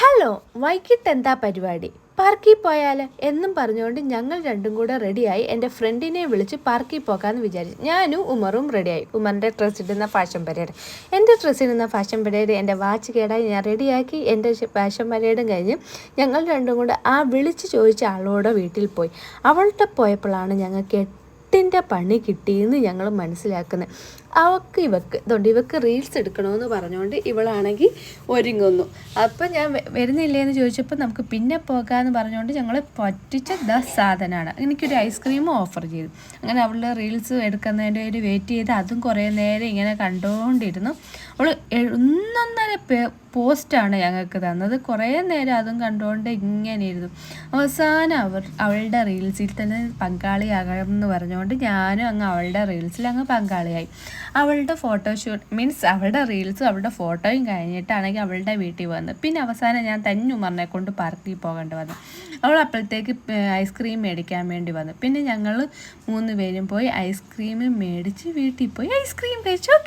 Hello വൈകിട്ട് എന്താ പരിപാടി? പാർക്കിൽ പോയാൽ എന്നും പറഞ്ഞുകൊണ്ട് ഞങ്ങൾ രണ്ടും കൂടെ റെഡിയായി എന്റെ ഫ്രണ്ടിനെ വിളിച്ച് പാർക്കിൽ പോകാമെന്ന് വിചാരിച്ചു. ഞാനും ഉമറും റെഡിയായി. ഉമറിന്റെ ഡ്രസ്സ് ഇടുന്ന ഫാഷൻ പരേഡ്. എന്റെ ഡ്രസ്സ് ഇടുന്ന ഫാഷൻ പരേഡ് എന്റെ വാച്ച് കേടായി. ഞാൻ റെഡിയാക്കി എന്റെ ഫാഷൻ പരേഡും കഴിഞ്ഞ് ഞങ്ങൾ രണ്ടും കൂടെ ആ വിളിച്ച് ചോദിച്ച ആളോടെ വീട്ടിൽ പോയി. അവളുടെ പോയപ്പോഴാണ് ഞങ്ങൾക്ക് എട്ടിന്റെ പണി കിട്ടിയെന്ന് ഞങ്ങൾ മനസ്സിലാക്കുന്നത്. അവൾക്ക് ഇവക്ക് അതുകൊണ്ട് ഇവക്ക് റീൽസ് എടുക്കണമെന്ന് പറഞ്ഞുകൊണ്ട് ഇവളാണെങ്കിൽ ഒരുങ്ങുന്നു. അപ്പം ഞാൻ വരുന്നില്ലേ എന്ന് ചോദിച്ചപ്പോൾ നമുക്ക് പിന്നെ പോകാമെന്ന് പറഞ്ഞുകൊണ്ട് ഞങ്ങൾ പറ്റിച്ച ദ സാധനമാണ്. എനിക്കൊരു ഐസ്ക്രീമും ഓഫർ ചെയ്തു. അങ്ങനെ അവളുടെ റീൽസ് എടുക്കുന്നതിന്റെ ഒരു വെയിറ്റ് ചെയ്ത് അതും കുറേ നേരം ഇങ്ങനെ കണ്ടുകൊണ്ടിരുന്നു. അവൾ ഒന്നൊന്നര പോസ്റ്റാണ് ഞങ്ങൾക്ക് തന്നത്. കുറേ നേരം അതും കണ്ടുകൊണ്ട് ഇങ്ങനെ ഇരുന്നു അവസാനം അവർ അവളുടെ റീൽസിൽ തന്നെ പങ്കാളിയാകണം എന്ന് പറഞ്ഞുകൊണ്ട് ഞാനും അങ്ങ് അവളുടെ റീൽസിൽ അങ്ങ് പങ്കാളിയായി. അവളുടെ ഫോട്ടോഷൂട്ട് മീൻസ് അവളുടെ റീൽസും അവളുടെ ഫോട്ടോയും കഴിഞ്ഞിട്ടാണെങ്കിൽ അവളുടെ വീട്ടിൽ വന്ന്. പിന്നെ അവസാനം ഞാൻ തന്നെ ഉമറിനെ കൊണ്ട് പാർക്കിൽ പോകേണ്ടി വന്നു. അവൾ അപ്പോഴത്തേക്ക് ഐസ്ക്രീം മേടിക്കാൻ വേണ്ടി വന്നു. പിന്നെ ഞങ്ങൾ മൂന്ന് പേരും പോയി ഐസ്ക്രീം മേടിച്ച് വീട്ടിൽ പോയി. ഐസ്ക്രീം കഴിച്ചു. ഓക്കെ